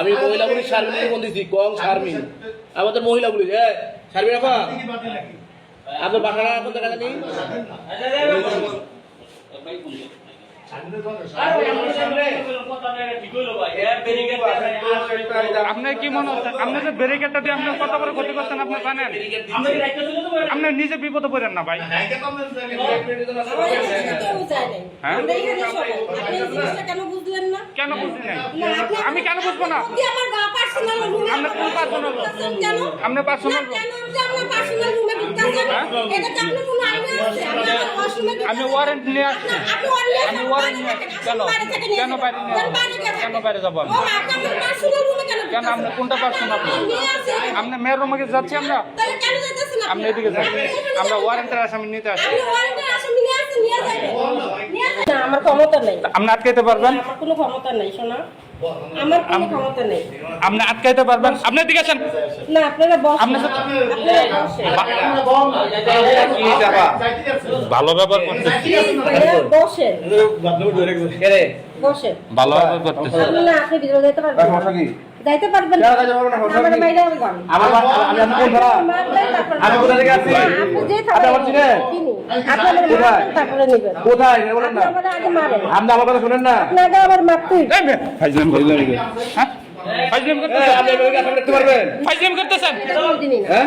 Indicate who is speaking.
Speaker 1: আমি মহিলা police Sharmin phone দিছি কং শারমিন। আমাদের মহিলা পুলিশ। হ্যাঁ শারমিন আপা। আপনার বাসাটা এখন দেখা জানি
Speaker 2: আপনার কি মনে হচ্ছে আপনি যে ব্যারিকেডটা দিয়ে আপনি কত বড় ক্ষতি করছেন আপনি জানেন আপনি নিজে বিপদে পড়েন না ভাই। হ্যাঁ?
Speaker 3: কেন
Speaker 2: আমি কেন বুঝব না কোন? হ্যাঁ? আমি ওয়ারেন্ট নিয়ে আসছি। আমি
Speaker 3: বাইরে
Speaker 2: নিয়ে। কেন? কেন। বাইরে নিয়ে
Speaker 3: কেন? বাইরে
Speaker 2: যাব আমি?
Speaker 3: কেন?
Speaker 2: আপনি কোনটা পারছেন আপনি?
Speaker 3: আপনি
Speaker 2: মেয়ের রুমে যাচ্ছি আমরা?
Speaker 3: তাহলে
Speaker 2: আপনি? এদিকে যাচ্ছি আমরা ওয়ারেন্টের আসামি নিতে আসছি।
Speaker 3: আমার ক্ষমতা নেই।
Speaker 2: আপনি আটকাইতে পারবেন?
Speaker 3: আমার কোনো ক্ষমতা নেই শোনা। আমার কোনো ক্ষমতা নেই।
Speaker 2: আপনি আটকাইতে পারবেন। আপনি এদিকে আসেন।
Speaker 3: না আপনারা বসেন।
Speaker 2: আপনার সাথে- ভালো ব্যবহার করতে
Speaker 3: বসেন। বসেন।
Speaker 2: ভালো ব্যবহার
Speaker 3: আপনি না আপনি ভিতরে যেতে পারবেন? যাইতে পারবেন। না আমার বাইরে
Speaker 4: আমি আমি কোন ধারা? আমি কোথা থেকে আসছি?
Speaker 3: আপনি যে
Speaker 4: আপনি কোথায়? বলেন না। আপনি আমার কথা শুনেন না।
Speaker 3: আবার মারতেই।
Speaker 2: ফাইজলাম হ্যাঁ? ফাইজলাম
Speaker 4: এই,
Speaker 2: করতেছেন ফাইজলাম করতেছেন
Speaker 4: হ্যাঁ?